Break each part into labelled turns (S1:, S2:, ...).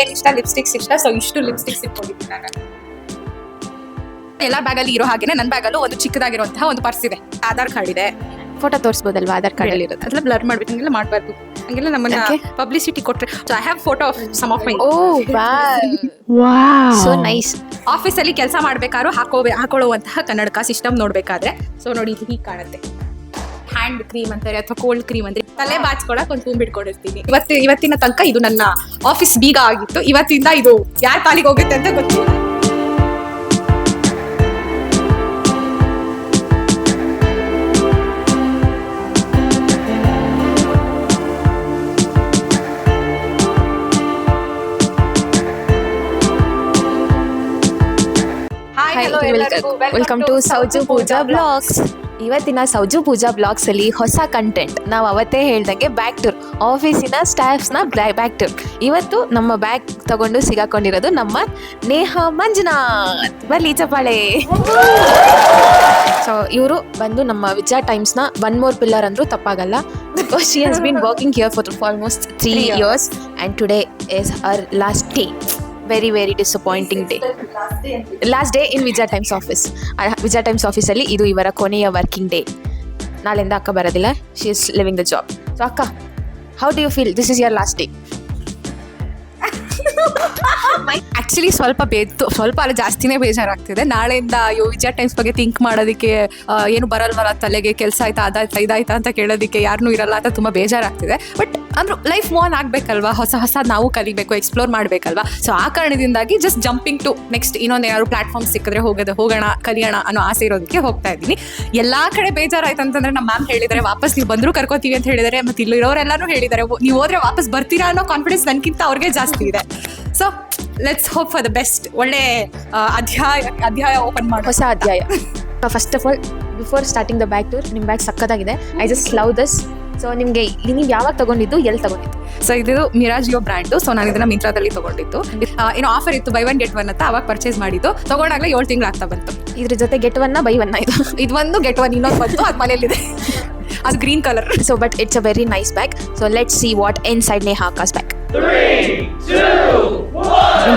S1: ಏನ್ ಇಷ್ಟ ಲಿಪ್ಸ್ಟಿಕ್ಸ್ ಇಷ್ಟ ಸೊ ಇಷ್ಟು ಲಿಪ್ಸ್ಟಿಕ್ಸ್ ಇಟ್ಕೊಂಡಿದ್ದೀನಿ ನಾನು ಎಲ್ಲ ಬ್ಯಾಗಲ್ಲಿ ಇರೋ ಹಾಗೇನೆ ನನ್ನ ಬ್ಯಾಗಲ್ಲೂ ಒಂದು ಚಿಕ್ಕದಾಗಿರುವಂತಹ ಒಂದು ಪರ್ಸ್ ಇದೆ. ಆಧಾರ್ ಕಾರ್ಡ್ ಇದೆ.
S2: ಫೋಟೋ ತೋರಿಸ್ಬೋದಲ್ವಾ ಆಧಾರ್ ಕಾರ್ಡ್ ಅಲ್ಲಿ ಇರುತ್ತೆ
S1: ಅದೆಲ್ಲ ಬ್ಲರ್ ಮಾಡ್ಬೇಕು ಹಂಗೆಲ್ಲ ಮಾಡಬಾರ್ದು. ಹಂಗೆಲ್ಲ ನಮ್ಮನ್ನ ಪಬ್ಲಿಸಿಟಿ ಕೊಟ್ರೆ so I have photo of some of my
S2: oh so nice
S1: ಆಫೀಸಲ್ಲಿ ಕೆಲಸ ಮಾಡ್ಬೇಕಾದ್ರು ಹಾಕೋ ಹಾಕೊಳ್ಳುವಂತಹ ಕನ್ನಡಕ ಸಿಸ್ಟಮ್ ನೋಡ್ಬೇಕಾದ್ರೆ. ಸೊ ನೋಡಿ ಇದು ಹೀಗೆ ಕಾಣುತ್ತೆ. ಹ್ಯಾಂಡ್ ಕ್ರೀಮ್ ಅಂತಾರೆ ಅಥವಾ ಕೋಲ್ಡ್ ಕ್ರೀಮ್ ಅಂದ್ರೆ ತಲೆ ಬಾಚ್ಕೊಳಕ್ ಒಂದು ತುಂಬಿ ಇಟ್ಕೊಂಡಿರ್ತೀನಿ. ಇವತ್ತು ಇವತ್ತಿನ ತನಕ ಇದು ನನ್ನ ಆಫೀಸ್ ಬೀಗ ಆಗಿತ್ತು. ಇವತ್ತಿಂದ ಇದು ಯಾರ ಪಾಲಿಗೆ ಹೋಗುತ್ತೆ ಅಂತ ಗೊತ್ತಿಲ್ಲ. ಎಲ್ಲರಿಗೂ.
S2: Welcome to Souju Pooja blogs ಇವತ್ತಿನ ಸೌಜು ಪೂಜಾ ಬ್ಲಾಗ್ಸ್ ಅಲ್ಲಿ ಹೊಸ ಕಂಟೆಂಟ್ ನಾವು ಅವತ್ತೇ ಹೇಳ್ದಂಗೆ ಬ್ಯಾಕ್ ಟೂರ್ ಆಫೀಸಿನ ಸ್ಟಾಫ್ಸ್ನ ಬ್ಯಾಕ್ ಟೂರ್ ಇವತ್ತು ನಮ್ಮ ಬ್ಯಾಗ್ ತಗೊಂಡು ಸಿಗಾಕೊಂಡಿರೋದು ನಮ್ಮ ನೇಹ ಮಂಜುನಾಥ್. ಬರ್ಲಿ ಚಪ್ಪಾಳೆ. ಸೊ ಇವರು ಬಂದು ನಮ್ಮ ವಿಜಯ ಟೈಮ್ಸ್ನ ಒನ್ ಮೋರ್ ಪಿಲ್ಲರ್ ಅಂದ್ರೂ ತಪ್ಪಾಗಲ್ಲ. Because she has been working here for almost three years and today is our last day very very disappointing day last day in Vijaya Times office Vijaya Times ಆಫೀಸಲ್ಲಿ ಇದು ಇವರ ಕೊನೆಯ working day ನಾಳೆಯಿಂದ ಅಕ್ಕ ಬರೋದಿಲ್ಲ. She is leaving the job so ಅಕ್ಕ how do you feel this is your last day
S1: actually ಸ್ವಲ್ಪ ಬೇತು ಸ್ವಲ್ಪ ಅಲ್ಲ ಜಾಸ್ತಿನೇ ಬೇಜಾರಾಗ್ತಿದೆ. ನಾಳೆಯಿಂದ ಅಯ್ಯೋ ವಿಜಯ ಟೈಮ್ಸ್ ಬಗ್ಗೆ ಥಿಂಕ್ ಮಾಡೋದಕ್ಕೆ ಏನು ಬರಲ್ವಲ್ಲ, ತಲೆಗೆ ಕೆಲಸ ಆಯ್ತಾ ಅದಾಯ್ತಾ ಇದಾಯ್ತಾ ಅಂತ ಕೇಳೋದಕ್ಕೆ ಯಾರನ್ನೂ ಇರಲ್ಲ ಅಂತ ತುಂಬ ಬೇಜಾರಾಗ್ತಿದೆ. ಬಟ್ ಅಂದ್ರೆ ಲೈಫ್ ಮೂವ್ ಆನ್ ಆಗಬೇಕಲ್ವಾ? ಹೊಸ ಹೊಸ ನಾವು ಕಲಿಬೇಕು ಎಕ್ಸ್ಪ್ಲೋರ್ ಮಾಡಬೇಕಲ್ವಾ? ಸೊ ಆ ಕಾರಣದಿಂದಾಗಿ ಜಸ್ಟ್ ಜಂಪಿಂಗ್ ಟು ನೆಕ್ಸ್ಟ್ ಇನ್ನೊಂದು ಯಾರು ಪ್ಲಾಟ್ಫಾರ್ಮ್ ಸಿಕ್ಕಿದ್ರೆ ಹೋಗೋದು, ಹೋಗೋಣ, ಕಲಿಯೋಣ ಅನ್ನೋ ಆಸೆ ಇರೋದಕ್ಕೆ ಹೋಗ್ತಾ ಇದ್ದೀನಿ. ಎಲ್ಲಾ ಕಡೆ ಬೇಜಾರಾಯ್ತು ಅಂತಂದ್ರೆ ನಮ್ಮ ಮ್ಯಾಮ್ ಹೇಳಿದರೆ ವಾಪಸ್ ನೀವು ಬಂದರೂ ಕರ್ಕೋತೀವಿ ಅಂತ ಹೇಳಿದಾರೆ ಮತ್ತೆ ಇಲ್ಲಿರೋರೆಲ್ಲರೂ ಹೇಳಿದ್ದಾರೆ ನೀವು ಹೋದ್ರೆ ವಾಪಸ್ ಬರ್ತೀರಾ ಅನ್ನೋ ಕಾನ್ಫಿಡೆನ್ಸ್ ನನಗಿಂತ ಅವ್ರಿಗೆ ಜಾಸ್ತಿ ಇದೆ. So let's hope for the best ಒಳ್ಳೆ ಅಧ್ಯಾಯ ಅಧ್ಯಾಯ ಓಪನ್ ಮಾಡಿ.
S2: ಹೊಸ ಅಧ್ಯಾಯ. First of all before starting the bag tour ನಿಮ್ಮ bag ಸಕ್ಕದಾಗಿದೆ I just love this so ನಿಮಗೆ ನೀವು ಯಾವಾಗ ತಗೊಂಡಿದ್ದು ಎಲ್ಲಿ ತಗೊಂಡಿದ್ದು?
S1: ಸೊ ಇದು ಮಿರಾಜಿಯೋ ಬ್ರ್ಯಾಂಡು ಸೊ ನಾನು ಇದನ್ನ ಮಿಂತ್ರಾದಲ್ಲಿ ತಗೊಂಡಿದ್ದು. ಏನೋ ಆಫರ್ ಇತ್ತು ಬೈ ಒನ್ ಗೆಟ್ ಒನ್ ಅಂತ. ಅವಾಗ ಪರ್ಚೇಸ್ ಮಾಡಿದ್ದು. ತಗೊಂಡಾಗಲೇ ಏಳು ತಿಂಗಳು ಆಗ್ತಾ ಬಂತು.
S2: ಇದ್ರ ಜೊತೆ ಗೆಟ್ ಒನ್ನ ಬೈ ಒನ್ ಇದು.
S1: ಇದು ಒಂದು ಗೆಟ್ ಒನ್ ಇನ್ನೊಂದು ಬಂತು. ಅದು ಮನೇಲಿದೆ ಅದು green colour
S2: so but it's a very nice bag so let see what inside ನೇ ಹಾಕಾಸ್ ಬ್ಯಾಗ್ ನಿಮ್ಮ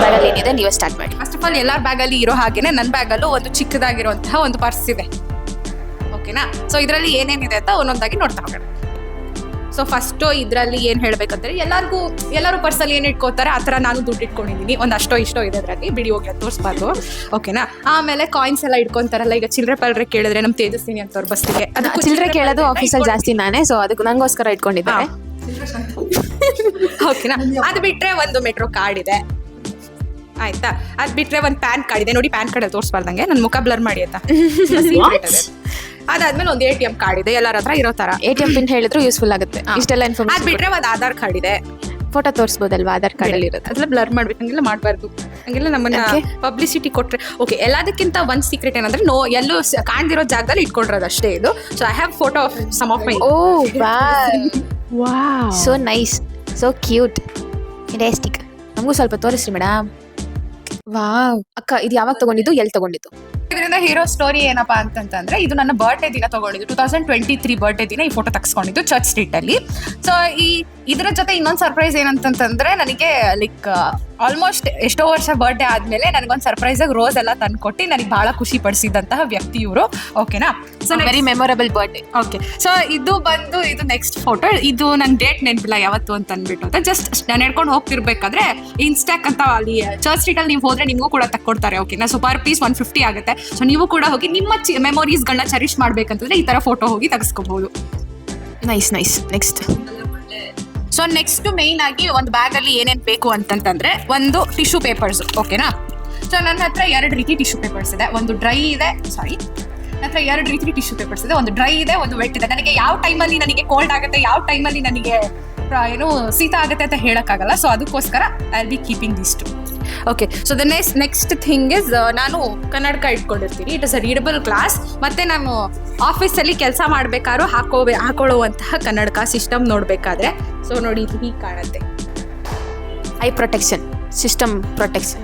S2: ಬ್ಯಾಗಲ್ಲಿ ಏನಿದೆ ನೀವೇ ಸ್ಟಾರ್ಟ್ ಮಾಡಿ.
S1: ಫಸ್ಟ್ ಆಫ್ ಆಲ್ ಎಲ್ಲರ ಬ್ಯಾಗಲ್ಲಿ ಇರೋ ಹಾಗೇನೆ ನನ್ನ ಬ್ಯಾಗಲ್ಲೂ ಒಂದು ಚಿಕ್ಕದಾಗಿರುವಂತಹ ಒಂದು ಪರ್ಸ್ ಇದೆ. ಓಕೆನಾ ಸೊ ಇದರಲ್ಲಿ ಏನೇನಿದೆ ಅಂತ ಒಂದೊಂದಾಗಿ ನೋಡ್ತಾ ಹೋಗೋಣ. ಸೊ ಫಸ್ಟು ಇದರಲ್ಲಿ ಏನು ಹೇಳಬೇಕಂದ್ರೆ ಎಲ್ಲರಿಗೂ ಎಲ್ಲರೂ ಪರ್ಸಲ್ಲಿ ಏನು ಇಟ್ಕೋತಾರೆ ಆ ಥರ ನಾನು ದುಡ್ಡು ಇಟ್ಕೊಂಡಿದ್ದೀನಿ. ಒಂದು ಅಷ್ಟೋ ಇಷ್ಟೋ ಇದೆ ಅದರಲ್ಲಿ ಬಿಡಿ ಹೋಗಿ ಅದು ತೋರಿಸ್ಬಾರ್ದು. ಓಕೆನಾ ಆಮೇಲೆ ಕಾಯಿನ್ಸ್ ಎಲ್ಲ ಇಟ್ಕೊಂತಾರಲ್ಲ ಈಗ ಚಿಲ್ಲರೆ ಪಲ್ರೆ ಕೇಳಿದ್ರೆ ನಮ್ಮ ತೇಜಸ್ವಿನಿ ಅಂತವ್ರ ಬಸ್ಸಿಗೆ. ಅದು
S2: ಚಿಲ್ಲರೆ ಕೇಳೋದು ಆಫೀಸಲ್ಲಿ ಜಾಸ್ತಿ ನಾನೇ ಸೊ ಅದಕ್ಕೆ ನಂಗೋಸ್ಕರ ಇಟ್ಕೊಂಡಿದ್ದಾರೆ.
S1: ಓಕೆನಾ? ಅದು ಬಿಟ್ರೆ ಒಂದು ಮೆಟ್ರೋ ಕಾರ್ಡ್ ಇದೆ. ಆಯ್ತಾ? ಅದ್ ಬಿಟ್ರೆ ಒಂದ್ ಪ್ಯಾನ್ ಕಾರ್ಡ್ ಇದೆ. ನೋಡಿ ಪ್ಯಾನ್ ಕಾರ್ಡ್ ತೋರಿಸ್ಬಾರ್ದಂಗೆ. ನನ್ ಮುಖ ಬ್ಲರ್ ಮಾಡಿ ಆಯ್ತಾ? ಅದಾದ್ಮೇಲೆ ಒಂದು ಎ ಟಿ ಎಂ ಕಾರ್ಡ್ ಇದೆ. ಎಲ್ಲರ ಹತ್ರ ಇರೋ ತರ.
S2: ಎ ಟಿ ಎಂ ಪಿನ್ ಹೇಳಿದ್ರು ಯೂಸ್ಫುಲ್ ಆಗುತ್ತೆ. ಇಷ್ಟೆಲ್ಲ
S1: ಅದ್
S2: ಇನ್ಫಾರ್ಮೇಶನ್
S1: ಬಿಟ್ರೆ ಒಂದು ಆಧಾರ್ ಕಾರ್ಡ್ ಇದೆ.
S2: ಫೋಟೋ ತೋರಿಸ್ಬೋದಲ್ವಾ? ಆಧಾರ್ ಕಾರ್ಡ್ ಅಲ್ಲಿ ಇರೋದು.
S1: ಅದೆಲ್ಲ ಬ್ಲರ್ ಮಾಡ್ಬೇಕು ಹಂಗೆಲ್ಲ ಮಾಡಬಾರ್ದು. ಹಂಗೆಲ್ಲ ನಮ್ಮನ್ನ ಪಬ್ಲಿಸಿಟಿ ಕೊಟ್ರೆ ಓಕೆ ಎಲ್ಲದಕ್ಕಿಂತ ಒಂದ್ ಸೀಕ್ರೆಟ್ ಏನಂದ್ರೆ ನೋ ಎಲ್ಲೂ ಕಾಣ್ದಿರೋ ಜಾಗದಲ್ಲಿ ಇಟ್ಕೊಂಡಿರೋದು ಅಷ್ಟೇ ಇದು. So I have photo of some of my
S2: oh so nice so cute rustic ನಮಗೂ ಸ್ವಲ್ಪ ತೋರಿಸ್ರಿ ಮೇಡಮ್ ವಾವ್ ಅಕ್ಕ ಇದು ಯಾವಾಗ ತಗೊಂಡಿದ್ದು? ಎಲ್ಲಿ ತಗೊಂಡಿದ್ದು?
S1: ಇದರಿಂದ ಹೀರೋ ಸ್ಟೋರಿ ಏನಪ್ಪಾ ಅಂತಂತಂದ್ರೆ ಇದು ನನ್ನ ಬರ್ಡೇ ದಿನ ತಗೊಂಡಿದ್ದು. Two thousand twenty three birthday ದಿನ ಈ ಫೋಟೋ ತಗ್ಸ್ಕೊಂಡಿದ್ದು ಚರ್ಚ್ ಸ್ಟ್ರೀಟ್ ಅಲ್ಲಿ. ಸೊ ಈ ಇದರ ಜೊತೆ ಇನ್ನೊಂದು ಸರ್ಪ್ರೈಸ್ ಏನಂತಂತಂದ್ರೆ ನನಗೆ ಲೈಕ್ ಆಲ್ಮೋಸ್ಟ್ ಎಷ್ಟೋ ವರ್ಷ ಬರ್ಡೇ ಆದ್ಮೇಲೆ ನನಗೊಂದು ಸರ್ಪ್ರೈಸ್ ಆಗಿ ರೋಸ್ ಎಲ್ಲ ತಂದ್ಕೊಟ್ಟು ನನಗೆ ಬಹಳ ಖುಷಿ ಪಡಿಸಿದಂತಹ ವ್ಯಕ್ತಿ ಇವರು. ಓಕೆನಾ so
S2: very memorable birthday
S1: okay so ಇದು ಬಂದು ಇದು ನೆಕ್ಸ್ಟ್ ಫೋಟೋ ಇದು ನನ್ನ ಡೇಟ್ ನೆನಪಿಲ್ಲ ಯಾವತ್ತು ಅಂತ ಅಂದ್ಬಿಟ್ಟು. ಅಂತ ಜಸ್ಟ್ ನಾನು ಹೇಳ್ಕೊಂಡು ಹೋಗ್ತಿರ್ಬೇಕಾದ್ರೆ ಇನ್ಸ್ಟಾಕ್ ಅಂತ ಅಲ್ಲಿ ಚರ್ಚ್ ಸ್ಟ್ರೀಟ್ ಅಲ್ಲಿ ನೀವು ಹೋದ್ರೆ ನಿಮಗೂ ಕೂಡ ತಕ್ಕೊಡ್ತಾರೆ. ಓಕೆನಾ so per piece one fifty ಆಗುತ್ತೆ. ಸೊ ನೀವು ಕೂಡ ಹೋಗಿ ನಿಮ್ಮ ಮೆಮೊರೀಸ್ಗಳನ್ನ ಚರಿಷ್ ಮಾಡ್ಬೇಕಂತಂದ್ರೆ ಈ ತರ ಫೋಟೋ ಹೋಗಿ ತೆಗೆಸ್ಕೋಬಹುದು
S2: nice nice next
S1: so next main ಆಗಿ ಒಂದು ಬ್ಯಾಗ್ ಅಲ್ಲಿ ಏನೇನ್ ಬೇಕು ಅಂತಂತಂದ್ರೆ ಒಂದು ಟಿಶ್ಯೂ ಪೇಪರ್ಸ್ ಓಕೆನಾ ಸೊ ನನ್ನ ಹತ್ರ ಎರಡು ರೀತಿ ಟಿಶ್ಯೂ ಪೇಪರ್ಸ್ ಇದೆ. ಒಂದು ಡ್ರೈ ಇದೆ ಸಾರಿ ನನ್ನ ಹತ್ರ ಎರಡು ರೀತಿ ಟಿಶ್ಯೂ ಪೇಪರ್ಸ್ ಇದೆ. ಒಂದು ಡ್ರೈ ಇದೆ, ಒಂದು ವೆಟ್ ಇದೆ. ನನಗೆ ಯಾವ ಟೈಮಲ್ಲಿ ನನಗೆ ಕೋಲ್ಡ್ ಆಗುತ್ತೆ, ಯಾವ ಟೈಮಲ್ಲಿ ನನಗೆ ಏನು ಸೀತ ಆಗುತ್ತೆ ಅಂತ ಹೇಳಕ್ಕಾಗಲ್ಲ. ಸೊ ಅದಕ್ಕೋಸ್ಕರ I be keeping this too okay so the next next thing is ನಾನು ಕನ್ನಡಕ ಇಟ್ಕೊಂಡಿರ್ತೀನಿ. It is a readable glass ಮತ್ತೆ ನಾನು ಆಫೀಸಲ್ಲಿ ಕೆಲಸ ಮಾಡಬೇಕಾದ್ರೂ ಹಾಕೋ ಹಾಕೊಳ್ಳುವಂತಹ ಕನ್ನಡಕ ಸಿಸ್ಟಮ್ ನೋಡಬೇಕಾದ್ರೆ. ಸೊ ನೋಡಿ, ಇದು ಹೀಗೆ ಕಾಣುತ್ತೆ.
S2: ಐ ಪ್ರೊಟೆಕ್ಷನ್ ಸಿಸ್ಟಮ್ ಪ್ರೊಟೆಕ್ಷನ್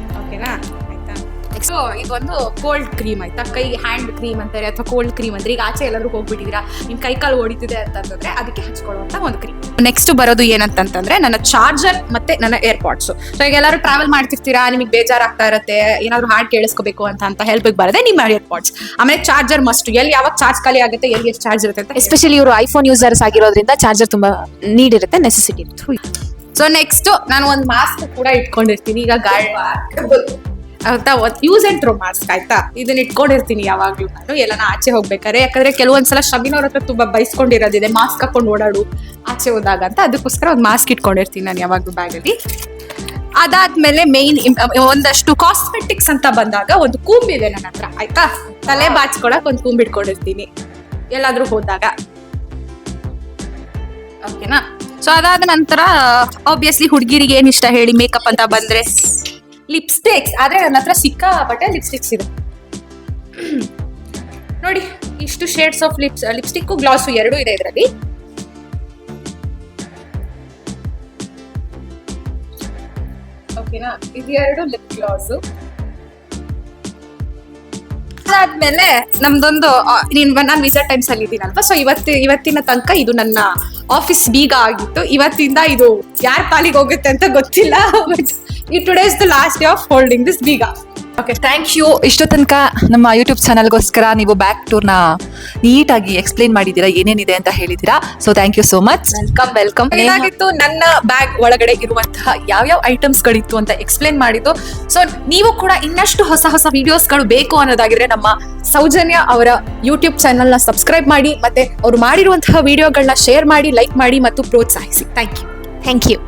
S1: ಆಯ್ತಾ ಇದೊಂದು ಕೋಲ್ಡ್ ಕ್ರೀಮ್ ಆಯ್ತಾ? ಕೈ ಹ್ಯಾಂಡ್ ಕ್ರೀಮ್ ಅಂತಾರೆ ಅಥವಾ ಕೋಲ್ಡ್ ಕ್ರೀಮ್ ಅಂದ್ರೆ ಈಗ ಆಚೆ ಎಲ್ಲರೂ ಹೋಗ್ಬಿಟ್ಟಿದ್ದೀರಾ? ನಿಮ್ ಕೈ ಕಾಲು ಹೊಡಿತಿದೆ ಅಂತಂದ್ರೆ ಅದಕ್ಕೆ ಹಚ್ಕೊಳ್ಳುವಂತ ಒಂದು ಕ್ರೀಮ್ ನೆಕ್ಸ್ಟ್ ಬರೋದು ಏನಂತಂದ್ರೆ ನನ್ನ ಚಾರ್ಜರ್ ಮತ್ತೆ ನನ್ನ ಏರ್ಪಾಡ್ಸ್ ಸೊ ಈಗ ಎಲ್ಲರೂ ಟ್ರಾವೆಲ್ ಮಾಡ್ತಿರ್ತೀರಾ? ನಿಮಗೆ ಬೇಜಾರಾಗ್ತಾ ಇರುತ್ತೆ? ಏನಾದ್ರು ಹಾಡ್ ಕೇಳಿಸ್ಕೋಬೇಕು ಅಂತ ಅಂತ ಹೆಲ್ಪ್ ಬರದೆ ನಿಮ್ಮ ಏರ್ಪಾಡ್ಸ್ ಆಮೇಲೆ ಚಾರ್ಜರ್ ಮಸ್ಟ್ ಎಲ್ಲಿ ಯಾವಾಗ ಚಾರ್ಜ್ ಖಾಲಿ ಆಗುತ್ತೆ ಎಲ್ಲಿ ಎಷ್ಟು ಚಾರ್ಜ್ ಇರುತ್ತೆ ಅಂತ
S2: ಎಸ್ಪೆಷಲಿ ಇವರು ಐಫೋನ್ ಯೂಸರ್ಸ್ ಆಗಿರೋದ್ರಿಂದ ಚಾರ್ಜರ್ ತುಂಬಾ ನೀಡ್ ಇರುತ್ತೆ ನೆಸೆಸಿಟಿ
S1: ಸೊ ನೆಕ್ಸ್ಟ್ ನಾನು ಒಂದು ಮಾಸ್ಕ್ ಕೂಡ ಇಟ್ಕೊಂಡಿರ್ತೀನಿ. ಈಗ ಗಾಳಿ ಆಯ್ತಾ ಯೂಸ್ ಅಂಡ್ ಥ್ರೋ ಮಾಸ್ಕ್ ಆಯ್ತಾ? ಇದನ್ನ ಇಟ್ಕೊಂಡಿರ್ತೀನಿ ಯಾವಾಗ್ಲೂ ನಾನು. ಎಲ್ಲಾನ ಆಚೆ ಹೋಗ್ಬೇಕಾದ್ರೆ. ಯಾಕಂದ್ರೆ ಕೆಲವೊಂದ್ಸಲ ಶಬಿನವ್ರ ಹತ್ರ ತುಂಬಾ ಬೈಸ್ಕೊಂಡಿರೋದಿದೆ. ಮಾಸ್ಕ್ ಹಾಕೊಂಡು ಓಡಾಡು ಆಚೆ ಹೋದಾಗ ಅಂತ. ಅದಕ್ಕೋಸ್ಕರ ಒಂದು ಮಾಸ್ಕ್ ಇಟ್ಕೊಂಡಿರ್ತೀನಿ ನಾನು ಯಾವಾಗ್ಲೂ ಬ್ಯಾಗಲ್ಲಿ ಅದಾದ್ಮೇಲೆ ಮೇನ್ ಒಂದಷ್ಟು ಕಾಸ್ಮೆಟಿಕ್ಸ್ ಅಂತ ಬಂದಾಗ ಒಂದು ಕೂಂಬಿದೆ ನನ್ನ ಹತ್ರ ಆಯ್ತಾ? ತಲೆ ಬಾಚ್ಕೊಳಕ್ ಒಂದು ಕೂಂಬ್ ಇಟ್ಕೊಂಡಿರ್ತೀನಿ. ಎಲ್ಲಾದ್ರೂ ಹೋದಾಗ. ಓಕೆನಾ ಸೊ ಅದಾದ ನಂತರ ಆಬ್ವಿಯಸ್ಲಿ ಹುಡುಗಿರಿಗೆ ಏನಿಷ್ಟ ಇಷ್ಟ ಹೇಳಿ? ಮೇಕಪ್ ಅಂತ ಬಂದ್ರೆ? ಲಿಪ್ಸ್ಟಿಕ್ಸ್ ಆದ್ರೆ ನನ್ನ ಹತ್ರ ಸಿಕ್ಕಾಪಟ್ಟೆ ಲಿಪ್ಸ್ಟಿಕ್ಸ್ ಇದೆ ನೋಡಿ, ಇಷ್ಟು shades of lips lipstick gloss ಎರಡು ಇದೆ ಇದರಲ್ಲಿ. ಗ್ಲಾಸು ಅದಾದ್ಮೇಲೆ ನಮ್ದೊಂದು ನಾನು ವಿಸಾ ಟೈಮ್ಸ್ ಅಲ್ಲಿ ಇದ್ದೀನಲ್ವಾ ಸೊ ಇವತ್ತು, ಇವತ್ತಿನ ತನಕ ಇದು ನನ್ನ ಆಫೀಸ್ ಬೀಗ ಆಗಿತ್ತು. ಇವತ್ತಿಂದ ಇದು ಯಾರ ಪಾಲಿಗೆ ಹೋಗುತ್ತೆ ಅಂತ ಗೊತ್ತಿಲ್ಲ. ಈ today is the last day of holding this ಬೀಗ ಓಕೆ
S3: ಥ್ಯಾಂಕ್ ಯು ಇಷ್ಟು ತನಕ ನಮ್ಮ ಯೂಟ್ಯೂಬ್ ಚಾನಲ್ಗೋಸ್ಕರ ನೀವು ಬ್ಯಾಕ್ ಟೂರ್ನ ನೀಟಾಗಿ ಎಕ್ಸ್ಪ್ಲೈನ್ ಮಾಡಿದ್ದೀರಾ ಏನೇನಿದೆ ಅಂತ ಹೇಳಿದ್ದೀರಾ? So thank you so much welcome welcome
S1: ಏನಾಗಿತ್ತು? ನನ್ನ ಬ್ಯಾಗ್ ಒಳಗಡೆ ಇರುವಂತಹ ಯಾವ್ಯಾವ ಐಟಮ್ಸ್ಗಳಿತ್ತು ಅಂತ ಎಕ್ಸ್ಪ್ಲೈನ್ ಮಾಡಿದ್ದು. ಸೊ ನೀವು ಕೂಡ ಇನ್ನಷ್ಟು ಹೊಸ ಹೊಸ ವಿಡಿಯೋಸ್ಗಳು ಬೇಕು ಅನ್ನೋದಾಗಿದ್ರೆ ನಮ್ಮ ಸೌಜನ್ಯ ಅವರ ಯೂಟ್ಯೂಬ್ ಚಾನಲ್ನ ಸಬ್ಸ್ಕ್ರೈಬ್ ಮಾಡಿ ಮತ್ತೆ ಅವರು ಮಾಡಿರುವಂತಹ ವಿಡಿಯೋಗಳನ್ನ ಶೇರ್ ಮಾಡಿ ಲೈಕ್ ಮಾಡಿ ಮತ್ತು ಪ್ರೋತ್ಸಾಹಿಸಿ. Thank you
S2: thank you